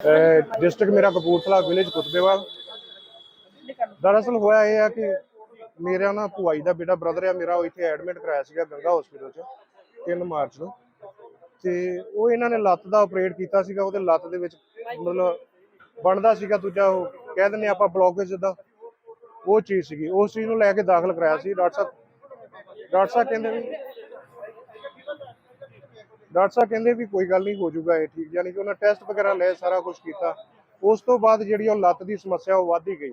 District ਮੇਰਾ Kapurthala village ਕੁਤਬੇਵਾਲ। ਦਰਅਸਲ ਹੋਇਆ ਇਹ ਆ ਕਿ ਮੇਰਾ ਨਾ ਭੁਆਈ ਦਾ ਬੇਟਾ ਬ੍ਰਦਰ ਆ, ਮੇਰਾ ਉਹ ਇੱਥੇ ਐਡਮਿਟ ਕਰਾਇਆ ਸੀਗਾ ਗੰਗਾ ਹਸਪੀਟਲ 'ਚ 3 ਮਾਰਚ ਨੂੰ। ਤੇ ਉਹ ਇਹਨਾਂ ਨੇ ਲੱਤ ਦਾ ਆਪਰੇਟ ਕੀਤਾ ਸੀਗਾ, ਉਹਦੇ ਲੱਤ ਦੇ ਵਿੱਚ ਮਤਲਬ ਬਣਦਾ ਸੀਗਾ ਦੂਜਾ ਉਹ, ਕਹਿ ਦਿੰਦੇ ਆਪਾਂ ਬਲੌਕੇਜ ਜਿੱਦਾਂ ਉਹ ਚੀਜ਼ ਸੀਗੀ, ਉਸ ਚੀਜ਼ ਨੂੰ ਲੈ ਕੇ ਦਾਖਲ ਕਰਾਇਆ ਸੀ। ਡਾਕਟਰ ਸਾਹਿਬ ਡਾਕਟਰ ਸਾਹਿਬ ਕਹਿੰਦੇ ਵੀ ਡਾਕਟਰ ਸਾਹਿਬ ਕਹਿੰਦੇ ਵੀ ਕੋਈ ਗੱਲ ਨਹੀਂ ਹੋ ਜਾਊਗਾ ਇਹ ਠੀਕ। ਯਾਨੀ ਕਿ ਉਹਨਾਂ ਟੈਸਟ ਵਗੈਰਾ ਲਏ ਸਾਰਾ ਕੁਝ ਕੀਤਾ। ਉਸ ਤੋਂ ਬਾਅਦ ਜਿਹੜੀ ਉਹ ਲੱਤ ਦੀ ਸਮੱਸਿਆ ਉਹ ਵੱਧ ਹੀ ਗਈ।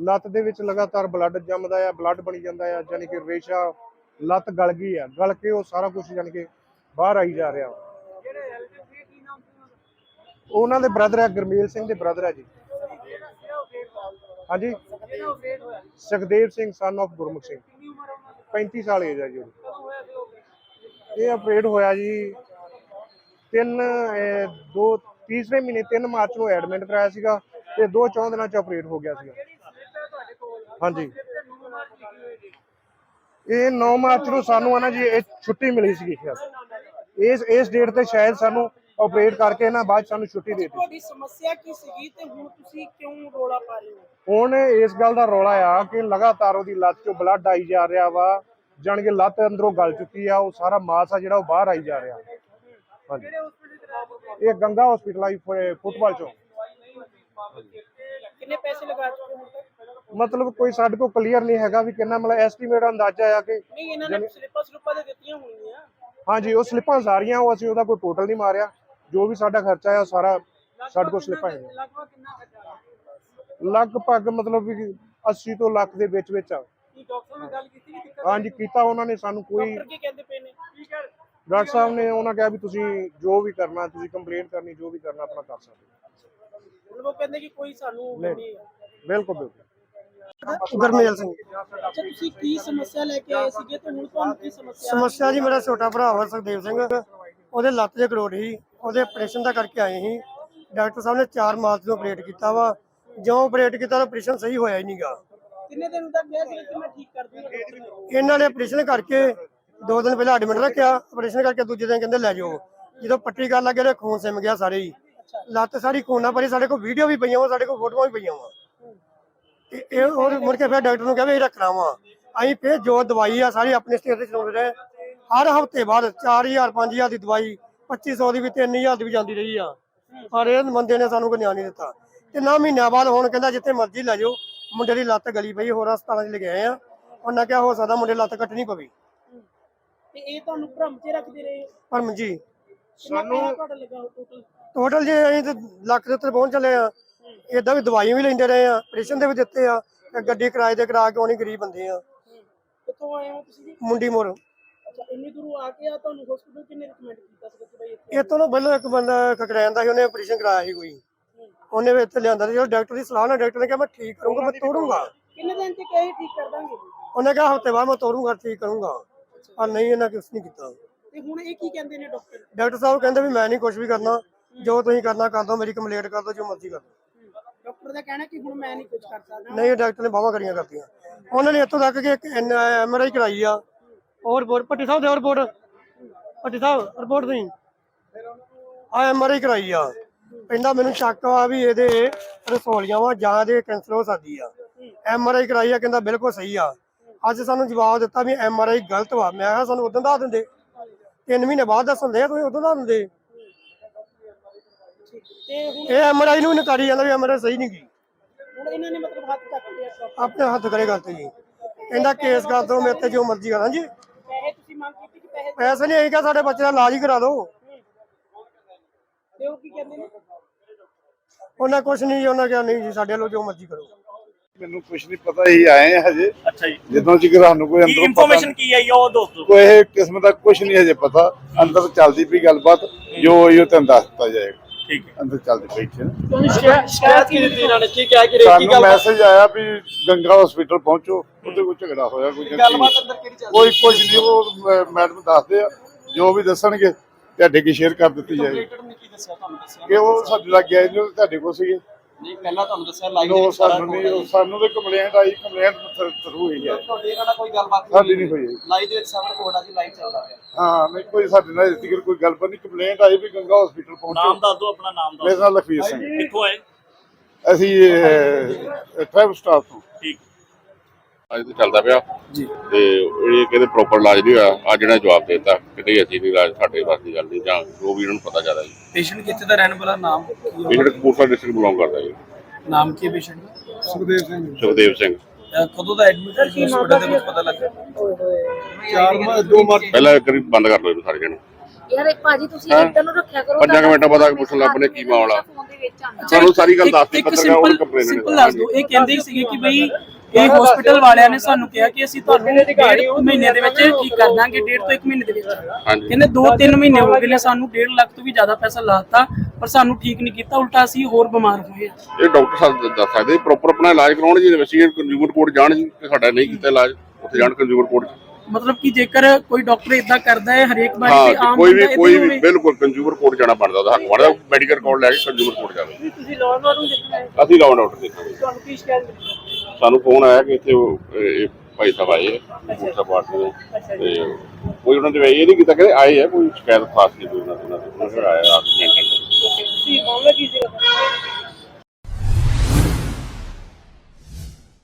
ਲੱਤ ਦੇ ਵਿੱਚ ਲਗਾਤਾਰ ਬਲੱਡ ਜੰਮਦਾ ਆ ਬਲੱਡ ਬਣੀ ਜਾਂਦਾ ਆ ਯਾਨੀ ਕਿ ਰੇਸ਼ਾ ਲੱਤ ਗਲ ਗਈ ਆ। ਗਲ ਕੇ ਉਹ ਸਾਰਾ ਕੁਝ ਯਾਨੀ ਕਿ ਬਾਹਰ ਆਈ ਜਾ ਰਿਹਾ। ਉਹਨਾਂ ਦੇ ਬ੍ਰਦਰ ਆ ਗੁਰਮੇਲ ਸਿੰਘ ਦੇ ਬ੍ਰਦਰ ਆ ਜੀ। ਹਾਂਜੀ? ਸੁਖਦੇਵ ਸਿੰਘ। ਸਨ of ਗੁਰਮੁਖ ਸਿੰਘ। 35 ਸਾਲ ਏਜ ਆ ਜੀ ਉਹਦੀ। ਇਹ ਆਪਰੇਟ ਹੋਇਆ ਜੀ। ਤਿੰਨ ਅਹ, ਦੋ ਤੀਸਰੇ ਮਹੀਨੇ 3 ਮਾਰਚ ਨੂੰ ਐਡਮਿਟ ਕਰਾਇਆ ਸੀਗਾ ਤੇ ਦੋ ਚੌਂ ਦਿਨਾਂ ਚ ਆਪਰੇਟ ਹੋ ਗਿਆ ਸੀਗਾ। ਹਾਂਜੀ। ਇਹ 9 ਮਾਰਚ ਨੂੰ ਸਾਨੂੰ ਨਾ ਜੀ ਇਹ ਛੁੱਟੀ ਮਿਲੀ ਸੀਗੀ ਸ਼ਾਇਦ ਇਸ ਇਸ ਡੇਟ ਤੇ ਸ਼ਾਇਦ ਸਾਨੂੰ ਆਪਰੇਟ ਕਰਕੇ ਨਾ ਬਾਅਦ ਸਾਨੂੰ ਛੁੱਟੀ ਦੇ ਦਿੱਤੀ। ਤੁਹਾਡੀ ਸਮੱਸਿਆ ਕੀ ਸੀਗੀ ਤੇ ਹੁਣ ਤੁਸੀਂ ਕਿਉਂ ਰੋਲਾ ਪਾ ਰਹੇ ਹੋ? ਹੁਣ ਇਸ ਗੱਲ ਦਾ ਰੌਲਾ ਆ ਕਿ ਲਗਾਤਾਰ ਉਹਦੀ ਲੱਤ 'ਚੋਂ ਬਲੱਡ ਆਈ ਜਾ ਰਿਹਾ ਵਾ। ਜਾਣ ਕੇ ਲੱਤ ਅੰਦਰੋਂ ਗਲ ਚੁੱਕੀ ਆ ਉਹ ਸਾਰਾ ਮਾਸ ਆ ਜਿਹੜਾ ਉਹ ਬਾਹਰ ਆਈ ਜਾ ਰਿਹਾ। ਹਾਂਜੀ। ਇਹ ਗੰਗਾ ਹਸਪੀਟਲ ਆਈ ਫੁੱਟਬਾਲ ਚੋਂ ਕਿੰਨੇ ਪੈਸੇ ਲਗਾ ਚੁੱਕੇ ਹੋ ਹੁਣ ਤੱਕ ਮਤਲਬ ਕੋਈ ਸਾਡੇ ਕੋਲ ਕਲੀਅਰ ਨਹੀਂ ਹੈਗਾ ਵੀ ਕਿੰਨਾ ਮਤਲਬ ਐਸਟੀਮੇਟ ਅੰਦਾਜ਼ਾ ਆ ਕਿ ਨਹੀਂ ਇਹਨਾਂ ਨੇ ਸਲਿੱਪਾਂ ਸਲੁੱਪਾਂ ਦੇ ਦਿੱਤੀਆਂ ਹੋਣਗੀਆਂ। ਹਾਂਜੀ ਉਹ ਸਲਿੱਪਾਂ ਸਾਰੀਆਂ ਉਹ ਅਸੀਂ ਉਹਦਾ ਕੋਈ ਟੋਟਲ ਨਹੀਂ ਮਾਰਿਆ। ਜੋ ਵੀ ਸਾਡਾ ਖਰਚਾ ਆ ਸਾਰਾ ਸਾਡੇ ਕੋਲ ਸਲਿੱਪਾਂ ਹੈ ਲਗਭਗ ਕਿੰਨਾ ਖਰਚਾ ਲਗਭਗ ਮਤਲਬ ਵੀ 80 ਤੋਂ ਲੱਖ ਦੇ ਵਿੱਚ ਵਿੱਚ ਆ। ਡਾਕਟਰ ਨਾਲ ਗੱਲ ਕੀਤੀ ਕਿ ਦਿੱਕਤ ਹਾਂਜੀ ਕੀਤਾ ਉਹਨਾਂ ਨੇ ਸਾਨੂੰ ਕੋਈ ਡਾਕਟਰ ਕੀ ਕਹਿੰਦੇ ਪਏ ਨੇ? ਠੀਕ ਹੈ ਡਾਕਟਰ ਸਾਹਿਬ ਨੇ ਉਹਨਾਂ ਕਿਹਾ ਵੀ ਤੁਸੀਂ ਜੋ ਵੀ ਕਰਨਾ ਤੁਸੀਂ ਕੰਪਲੇਂਟ ਕਰਨੀ ਜੋ ਵੀ ਕਰਨਾ ਆਪਣਾ ਕਰ ਸਕਦੇ ਹੋ। ਉਹ ਕਹਿੰਦੇ ਕਿ ਕੋਈ ਸਾਨੂੰ ਨਹੀਂ। ਨਹੀਂ ਬਿਲਕੁਲ ਬਿਲਕੁਲ। ਗਰਮੇਲ ਸਿੰਘ। ਅੱਛਾ ਤੁਸੀਂ ਕੀ ਸਮੱਸਿਆ ਲੈ ਕੇ ਆਏ ਸੀਗੇ ਤੇ ਹੁਣ ਤੁਹਾਨੂੰ ਕੀ ਸਮੱਸਿਆ? ਸਮੱਸਿਆ ਜੀ ਮੇਰਾ ਛੋਟਾ ਭਰਾ ਵਾ ਸੁਖਦੇਵ ਸਿੰਘ। ਉਹਦੇ ਲੱਤ ਦੇ ਕਰੋੜ ਸੀ ਉਹਦੇ ਆਪਰੇਸ਼ਨ ਦਾ ਕਰਕੇ ਆਏ ਸੀ। ਡਾਕਟਰ ਸਾਹਿਬ ਨੇ 4 ਮਾਰਚ ਨੂੰ ਆਪਰੇਟ ਕੀਤਾ ਵਾ। ਜਿਉਂ ਆਪਰੇਟ ਕੀਤਾ ਤਾਂ ਆਪਰੇਸ਼ਨ ਸਹੀ ਹੋਇਆ ਹੀ ਨਹੀਂਗਾ ਕਿੰਨੇ ਦਿਨ ਤੱਕ ਗਿਆ ਸੀ ਕਿ ਮੈਂ ਠੀਕ ਕਰ ਦੂੰਗਾ ਡਾਕਟਰ ਨੇ ਇਹਨਾਂ ਨੇ ਆਪਰੇਸ਼ਨ ਕਰਕੇ ਦੋ ਦਿਨ ਪਹਿਲਾਂ ਐਡਮਿਟ ਰੱਖਿਆ। ਆਪਰੇਸ਼ਨ ਕਰਕੇ ਦੂਜੇ ਦਿਨ ਕਹਿੰਦੇ ਲੈ ਜਾਓ। ਜਦੋਂ ਪੱਟੀ ਕਰਨ ਲੱਗੇ ਤੇ ਖੂਨ ਸਿਮ ਗਿਆ ਸਾਰੇ ਹੀ। ਲੱਤ ਸਾਰੀ ਖੂਨ ਭਰੀ ਸਾਡੇ ਕੋਲ ਵੀਡੀਓ ਵੀ ਪਈਆਂ ਵਾ ਸਾਡੇ ਕੋਲ ਫੋਟੋਆਂ ਵੀ ਪਈਆਂ ਵਾ। ਤੇ ਇਹ ਹੋਰ ਮੁੜ ਕੇ ਫਿਰ ਡਾਕਟਰ ਨੂੰ ਕਿਹਾ ਵੀ ਇਹ ਰੱਖਣਾ ਵਾ। ਅਸੀਂ ਫਿਰ ਜੋ ਦਵਾਈ ਆ ਸਾਰੀ ਆਪਣੇ ਸਟੇਟ ਤੇ ਚਲਾਉਂਦੇ ਰਹੇ। ਹਰ ਹਫ਼ਤੇ ਬਾਅਦ 4000 5000 ਦੀ ਦਵਾਈ 2500 ਦੀ ਵੀ 3000 ਦੀ ਵੀ ਜਾਂਦੀ ਰਹੀ ਆ। ਪਰ ਇਹ ਬੰਦੇ ਨੇ ਸਾਨੂੰ ਕੋਈ ਨਿਆਂ ਨਹੀਂ ਦਿੱਤਾ। ਤੇ ਨਾ ਮਹੀਨਿਆਂ ਬਾਅਦ ਹੁਣ ਕਹਿੰਦਾ ਜਿੱਥੇ ਮਰਜ਼ੀ ਲੈ ਜਾਓ। ਮੁੰਡੇ ਦੀ ਲੱਤ ਗਲੀ ਪਈ ਹੋਰ ਹਸਪਤਾਲਾਂ 'ਚ ਲੈ ਆਏ ਆ। ਉਹਨਾਂ ਕਿਹਾ ਹੋ ਸਕਦਾ ਮੁੰਡੇ ਲੱਤ ਕੱਟਣੀ ਪਵੇ। ਤੇ ਇਹ ਤੁਹਾਨੂੰ ਭ੍ਰਮ 'ਚ ਰੱਖਦੇ ਰਹੇ? ਪਰ ਮੰਜੀ ਸਾਨੂੰ ਤੁਹਾਡਾ ਲੱਗਾ ਟੋਟਲ ਟੋਟਲ ਜੇ ਅਸੀਂ ਤੇ ਲੱਖ ਦੇ ਉੱਤੇ ਪਹੁੰਚ ਚੱਲੇ ਆ। ਇਦਾਂ ਵੀ ਦਵਾਈਆਂ ਵੀ ਲੈਂਦੇ ਰਹੇ ਆ ਆਪਰੇਸ਼ਨ ਦੇ ਵੀ ਦਿੱਤੇ ਆ ਤੇ ਗੱਡੀ ਕਿਰਾਏ ਤੇ ਕਰਾ ਕੇ ਉਹਨੀ ਗਰੀਬ ਬੰਦੇ ਆ। ਕਿੱਥੋਂ ਆਏ ਹੋ ਤੁਸੀਂ ਜੀ? ਮੁੰਡੀ ਮੋੜ। ਅੱਛਾ ਇੰਨੀ ਦੂਰੋਂ ਆ ਕੇ ਆ ਤੁਹਾਨੂੰ ਹਸਪੀਟਲ ਕਿੰਨੇ ਰეკਮੈਂਡ ਕੀਤਾ ਸੀ ਕਿ ਭਾਈ ਇੱਥੇ? ਇਹ ਤੋਂ ਨਾ ਪਹਿਲਾਂ ਇੱਕ ਬੰਦਾ ਖਕੜਿਆਂ ਦਾ ਸੀ ਉਹਨੇ ਆਪਰੇਸ਼ਨ ਕਰਾਇਆ ਸੀ ਕੋਈ। ਉਹਨੇ ਵੀ ਇੱਥੇ ਲਿਆਂਦਾ ਸੀ। ਜਦੋਂ ਡਾਕਟਰ ਦੀ ਸਲਾਹ ਨਾਲ ਡਾਕਟਰ ਨੇ ਕਿਹਾ ਮੈਂ ਠੀਕ ਕਰੂੰਗਾ ਮੈਂ ਤੋੜੂੰਗਾ। ਕਿੰਨੇ ਦਿਨ ਚ ਕਹੇ ਠੀਕ ਕਰ ਦਾਂਗੇ ਉਹਨੇ ਕਿਹਾ ਹਫ਼ਤੇ ਬਾਅਦ ਮੈਂ ਤੋੜੂੰਗਾ ਠੀਕ ਕਰੂੰਗਾ। ਪਰ ਨਹੀਂ ਇਹਨਾਂ ਕੁਛ ਨਹੀਂ ਕੀਤਾ। ਤੇ ਹੁਣ ਇਹ ਕੀ ਕਹਿੰਦੇ ਨੇ ਡਾਕਟਰ? ਡਾਕਟਰ ਸਾਹਿਬ ਕਹਿੰਦੇ ਵੀ ਮੈਂ ਨਹੀਂ ਕੁਝ ਵੀ ਕਰਨਾ। ਜੋ ਤੁਸੀਂ ਕਰਨਾ ਕਰ ਦੋ। ਮੇਰੀ ਕੰਪਲੇਂਟ ਕਰ ਦੋ ਜੋ ਮਰਜ਼ੀ ਕਰ ਡਾਕਟਰ ਦਾ ਕਹਿਣਾ ਕਿ ਹੁਣ ਮੈਂ ਨਹੀਂ ਕੁਝ ਕਰ ਸਕਦਾ। ਨਹੀਂ ਡਾਕਟਰ ਨੇ ਬਾਵਾ ਕਰੀਆਂ ਕਰਤੀਆਂ। ਉਹਨਾਂ ਨੇ ਇੱਥੋਂ ਤੱਕ ਕਿ ਇੱਕ ਐਮਆਰਆਈ ਕਰਾਈ ਆ। ਔਰ ਰਿਪੋਰਟ ਪੱਟੀ ਸਾਹਿਬ ਦੇ ਰਿਪੋਰਟ ਪੱਟੀ ਸਾਹਿਬ ਰਿਪੋਰਟ ਨਹੀਂ ਆ ਐਮਆਰਆਈ ਕਰਾਈ ਆ। ਕਹਿੰਦਾ ਮੈਨੂੰ ਸ਼ੱਕ ਆ ਵੀ ਇਹਦੇ ਰਸੋਲੀਆਂ ਵਾ ਜਾਂ ਦੇ ਕੈਂਸਰ ਹੋ ਸਕਦੀ ਆ। ਐਮਆਰਆਈ ਕਰਾਈ ਆ ਕਹਿੰਦਾ ਬਿਲਕੁਲ ਸਹੀ ਆ। ਅੱਜ ਸਾਨੂੰ ਜਵਾਬ ਦਿੱਤਾ ਵੀ ਐਮਆਰਆਈ ਗਲਤ ਵਾ। ਮੈਂ ਕਿਹਾ ਸਾਨੂੰ ਉਦੋਂ ਦੱਸ ਦਿੰਦੇ। ਤਿੰਨ ਮਹੀਨੇ ਬਾਅਦ ਦੱਸਣ ਆ ਤੁਸੀਂ ਉਦੋਂ ਦੱਸ ਦਿੰਦੇ। ਤੇ ਹੁਣ ਇਹ ਐਮਆਰਆਈ ਨੂੰ ਨਕਾਰੀ ਜਾਂਦਾ ਵੀ ਐਮਆਰਆਈ ਸਹੀ ਨਹੀਂ ਗਈ। ਹੁਣ ਇਹਨਾਂ ਨੇ ਮਤਲਬ ਹੱਥ ਚੱਕ ਲਿਆ ਆਪਣੇ ਹੱਥ ਕਰੇ ਗੱਲ ਤੇ ਜੀ। ਕਹਿੰਦਾ ਕੇਸ ਕਰ ਦੋ ਮੇਰੇ ਤੇ ਜੋ ਮਰਜ਼ੀ ਕਰਾਂ ਜੀ। ਪੈਸੇ ਤੁਸੀਂ ਮੰਗ ਕੀਤੀ ਕਿ ਪੈਸੇ ਪੈਸੇ ਨਹੀਂ ਆਈ ਕਿ ਸਾਡੇ ਬੱਚੇ ਦਾ ਇਲਾਜ ਹੀ ਕਰਾ ਦਿਓ। ਤੇ ਉਹ ਕੀ ਕਹਿੰਦੇ ਨੇ? ਉਹਨਾਂ ਕੁਛ ਨਹੀਂ ਉਹਨਾਂ ਕਿਹਾ ਨਹੀਂ ਜੀ ਸਾਡੇ ਵੱਲੋਂ ਜੋ ਮਰਜ਼ੀ ਕਰੋ। ਮੈਨੂੰ ਕੁਝ ਨਹੀਂ ਪਤਾ ਹੀ ਆਏ ਆ ਹਜੇ। ਅੱਛਾ ਜੀ। ਜਦੋਂ ਜਿਗਰ ਸਾਨੂੰ ਕੋਈ ਕੀ ਅੰਦਰੋਂ ਇਨਫੋਰਮੇਸ਼ਨ ਕੀ ਆਈ ਆ ਉਹ ਦੋਸਤੋ ਕੋਈ ਇਹ ਕਿਸਮ ਦਾ ਕੁਝ ਨਹੀਂ ਹਜੇ ਪਤਾ। ਅੰਦਰ ਚੱਲਦੀ ਪਈ ਗੱਲਬਾਤ ਜੋ ਹੋਈ ਉਹ ਤੁਹਾਨੂੰ ਦੱਸ ਦਿੱਤਾ ਜਾਏਗਾ। ਠੀਕ ਹੈ। ਅੰਦਰ ਚੱਲਦੀ ਪਈ ਹੈ ਤੁਹਾਨੂੰ ਸ਼ਿਕਾਇਤ ਕੀ ਦਿੱਤੀ ਇਹਨਾਂ ਨੇ? ਕੀ ਕਿਹਾ ਕਿ ਸਾਨੂੰ ਮੈਸੇਜ ਆਇਆ ਵੀ ਗੰਗਾ ਹਸਪੀਟਲ ਪਹੁੰਚੋ ਉੱਥੇ ਕੋਈ ਝਗੜਾ ਹੋਇਆ ਕੋਈ ਗੱਲਬਾਤ ਅੰਦਰ ਕਿਹੜੀ ਚੱਲ ਕੋਈ ਕੁਝ ਨਹੀਂ ਉਹ ਮੈਡਮ ਦੱਸਦੇ ਆ ਜੋ ਵੀ ਦੱਸਣਗੇ। ਤੁਹਾਡੇ ਕੀ ਸ਼ੇਅਰ ਕਰ ਦਿੱਤੀ ਜਾਏਗੀ ਨੇ ਕੀ ਦੱਸਿਆ? ਤੁਹਾਨੂੰ ਦੱਸਿਆ ਕਿ ਉਹ ਸਾਡੇ ਲੱਗ ਗਿਆ ਜੀ ਤੁਹਾਡੇ ਕੋਲ ਸੀਗੇ। ਨਹੀਂ ਪਹਿਲਾਂ ਤੁਹਾਨੂੰ ਦੱਸਿਆ ਲਾਈਵ ਨੋ ਸਾਨੂੰ ਨਹੀਂ ਸਾਨੂੰ ਤੇ ਕੰਪਲੇਂਟ ਆਈ ਕੰਪਲੇਂਟ ਥਰੂ ਹੋਈ ਹੈ। ਤੁਹਾਡੇ ਨਾਲ ਕੋਈ ਗੱਲਬਾਤ ਸਾਡੀ ਨਹੀਂ ਹੋਈ ਲਾਈਵ ਦੇ ਵਿੱਚ ਸਭ ਰਿਪੋਰਟ ਆ ਜੀ ਲਾਈਵ ਚੱਲਦਾ ਪਿਆ। ਹਾਂ ਨਹੀਂ ਕੋਈ ਸਾਡੇ ਨਾਲ ਇਸ ਤੀਕਰ ਕੋਈ ਗੱਲਬਾਤ ਨਹੀਂ ਕੰਪਲੇਂਟ ਆਈ ਵੀ ਗੰਗਾ ਹਸਪੀਟਲ ਪਹੁੰਚੋ। ਨਾਮ ਦੱਸ ਦਿਓ ਆਪਣਾ ਨਾਮ ਮੇਰਾ ਦੱਸ ਨਾਮ ਲਖਵੀਰ ਸਿੰਘ। ਕਿੱਥੋਂ ਆਏ? ਅਸੀਂ ਟ੍ਰੈਵਲ ਸਟਾਫ ਤੋਂ। ਠੀਕ। ਅੱਜ ਤੇ ਚੱਲਦਾ ਪਿਆ। ਜੀ। ਤੇ ਇਹ ਕਹਿੰਦੇ ਪ੍ਰੋਪਰ ਇਲਾਜ ਨਹੀਂ ਹੋਇਆ। ਆ ਜਿਹੜਾ ਜਵਾਬ ਦੇਤਾ ਕਿ ਨਹੀਂ ਅਸੀਂ ਨਹੀਂ ਇਲਾਜ ਸਾਡੇ ਵਾਸ ਦੀ ਗੱਲ ਨਹੀਂ ਜਾਂ ਜੋ ਵੀ ਇਹਨਾਂ ਨੂੰ ਪਤਾ ਜ਼ਿਆਦਾ ਜੀ। ਪੇਸ਼ੈਂਟ ਕਿੱਥੇ ਦਾ ਰਹਿਣ ਵਾਲਾ? ਨਾਮ ਪੇਸ਼ੈਂਟ ਕਪੂਰਥਲਾ ਡਿਸਟ੍ਰਿਕਟ ਬਿਲੋਂਗ ਕਰਦਾ ਜੀ। ਨਾਮ ਕੀ ਪੇਸ਼ੈਂਟ ਦਾ? ਸੁਖਦੇਵ ਸਿੰਘ। ਸੁਖਦੇਵ ਸਿੰਘ। ਕਦੋਂ ਦਾ ਐਡਮਿਟ ਹੈ ਹਸਪੀਟਲ ਦੇ ਵਿੱਚ ਪਤਾ ਲੱਗਾ? ਚਾਰ ਮਾਹ ਦੋ ਮਾਹ ਪਹਿਲਾਂ ਇੱਕ ਵਾਰੀ ਬੰਦ ਕਰ ਲਓ ਇਹਨੂੰ ਸਾਰੇ ਜਣੇ। ਯਾਰ ਇਹ ਭਾਜੀ ਤੁਸੀਂ? ਇੱਧਰ ਨੂੰ ਰੱਖਿਆ ਕਰੋ ਪੰਜਾਂ ਕੁ ਮਿੰਟਾਂ ਬਾਅਦ ਆ ਕੇ ਪੁੱਛ ਲੈ ਆਪਣੇ ਕੀ ਮਾਮਲਾ। ਸਾਨੂੰ ਸਾਰੀ ਗੱਲ ਇੱਕ ਪੱਤਰਕਾਰ ਉਹਨੂੰ ਸਿੰਪਲ ਕੰਪਲੇਨ ਸਿੰਪਲ ਦੱਸ ਦਿਓ। ਇਹ ਕਹਿੰਦੇ ਸੀਗੇ ਕਿ ਬਈ ਇਹ ਹਸਪੀਟਲ ਵਾਲਿਆਂ ਨੇ ਸਾਨੂੰ ਕਿਹਾ ਕਿ ਅਸੀਂ ਤੁਹਾਨੂੰ ਡੇਢ ਮਹੀਨੇ ਦੇ ਵਿੱਚ ਠੀਕ ਕਰ ਦਾਂਗੇ ਡੇਢ ਤੋਂ 1 ਮਹੀਨੇ ਦੇ ਵਿੱਚ। ਕਹਿੰਦੇ 2-3 ਮਹੀਨੇ ਹੋ ਗਏ ਨੇ ਸਾਨੂੰ 1.5 ਲੱਖ ਤੋਂ ਵੀ ਜ਼ਿਆਦਾ ਪੈਸਾ ਲਾਤਾ ਪਰ ਸਾਨੂੰ ਠੀਕ ਨਹੀਂ ਕੀਤਾ ਉਲਟਾ ਅਸੀਂ ਹੋਰ ਬਿਮਾਰ ਹੋਏ ਇਹ ਡਾਕਟਰ ਸਾਹਿਬ ਦੱਸ ਸਕਦੇ ਪ੍ਰੋਪਰ ਆਪਣਾ ਇਲਾਜ ਕਰਾਉਣ ਜੀ ਇਨਵੈਸਟੀਗੇਟ ਕੰਜ਼ਿਊਮਰ ਕੋਰਟ ਜਾਣ ਜੀ ਕਿ ਸਾਡਾ ਨਹੀਂ ਕੀਤਾ ਇਲਾਜ ਉੱਥੇ ਜਾਣ ਕੰਜ਼ਿਊਮਰ ਕੋਰਟ ਮਤਲਬ ਕਿ ਜੇਕਰ ਕੋਈ ਡਾਕਟਰ ਇਦਾਂ ਕਰਦਾ ਹੈ ਹਰੇਕ ਵਾਰੀ ਤੇ ਆਮ ਕੋਈ ਵੀ ਕੋਈ ਵੀ। ਬਿਲਕੁਲ ਕੰਜ਼ਿਊਮਰ ਕੋਰਟ ਜਾਣਾ ਬਣਦਾ ਉਹਦਾ ਹੱਕ। ਬਣਦਾ ਮੈਡੀਕਲ ਰਿਕਾਰਡ ਲੈ ਕੇ ਕੰਜ਼ਿਊਮਰ ਕੋਰਟ ਜਾਵੇ। ਤੁਸੀਂ ਲਾਅ ਨੂੰ ਦੇਖਣਾ ਹੈ। ਅਸੀਂ ਲਾਉਣ ਆਰਡਰ ਦੇਖਾਂਗੇ ਤੁਹਾਨੂੰ ਕੀ ਸ਼ਿਕਾਇਤ ਸਾਨੂੰ ਫੋਨ ਆਇਆ ਕਿ ਇੱਥੇ ਉਹ ਇਹ ਭਾਈ ਸਾਹਿਬ ਆਏ ਹੈ ਗੁਰਸਾ ਪਾਰਟੀ ਦੇ। ਤੇ ਕੋਈ ਉਹਨਾਂ ਦੇ ਇਹ ਨਹੀਂ ਕੀਤਾ ਕਿ ਆਏ ਹੈ ਕੋਈ ਸ਼ਿਕਾਇਤ ਖਾਸ ਨਹੀਂ ਕੋਈ ਉਹਨਾਂ ਦੇ ਉਹਨਾਂ ਆਇਆ। ਆ ਕੇ ਕਰੋ। ਤੁਸੀਂ ਮਾਮਲਾ ਕੀ ਸੀਗਾ